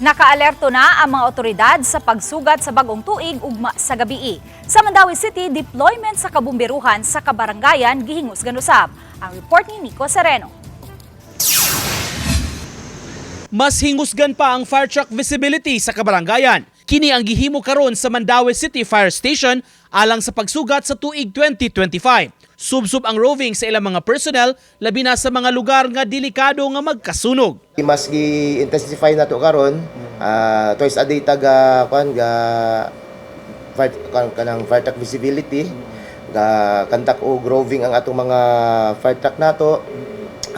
Nakaalerto na ang mga otoridad sa pagsugat sa bagong tuig ugma sa gabii. Sa Mandawi City, deployment sa kabumbiruhan sa kabarangayan gihingos ganusab. Ang report ni Nico Sereno. Mas hingusgan pa ang fire truck visibility sa kabarangayan. Kini ang gihimo karon sa Mandawi City Fire Station alang sa pagsugat sa tuig 2025. Subsub ang roving sa ilang mga personnel labi na sa mga lugar nga delikado nga magkasunog. mas gi-intensify na to karon ah twice a day taga kuan ga fire kan kanang fire truck visibility ga kantak og roving ang atong mga fire truck nato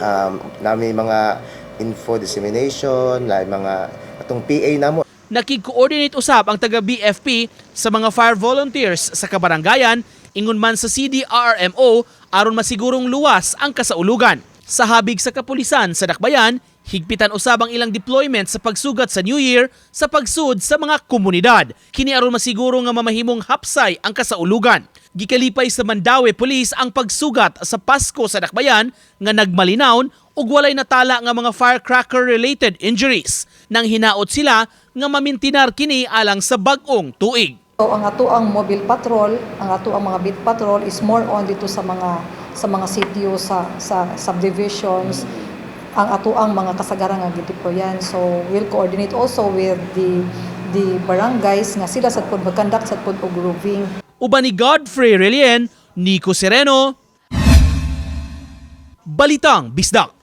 um, nami mga info dissemination lay mga atong PA namo Nakig-coordinate usab ang taga BFP sa mga fire volunteers sa kabarangayan ingon man sa CDRMO aron masigurong luwas ang kasaulugan. Sa habig sa kapulisan sa Dakbayan, higpitan usab ang ilang deployment sa pagsugat sa New Year sa pagsud sa mga komunidad. Kini aron masiguro nga mamahimong hapsay ang kasaulugan. Gikalipay sa Mandawi Police ang pagsugat sa Pasko sa Dakbayan nga nagmalinawon ug walay natala nga mga firecracker related injuries. Nang hinaot sila nga mamintinar kini alang sa bag-ong tuig. So ang ato ang mobile patrol, ang ato ang mga beat patrol is more on dito sa mga sa mga sitio sa sa subdivisions ang ato ang mga kasagaran nga gideployan. So we'll coordinate also with the the barangays nga sila sa pud mag-conduct sa pud og roving. Uban ni Godfrey Relien, Nico Sereno, Balitang Bisdak.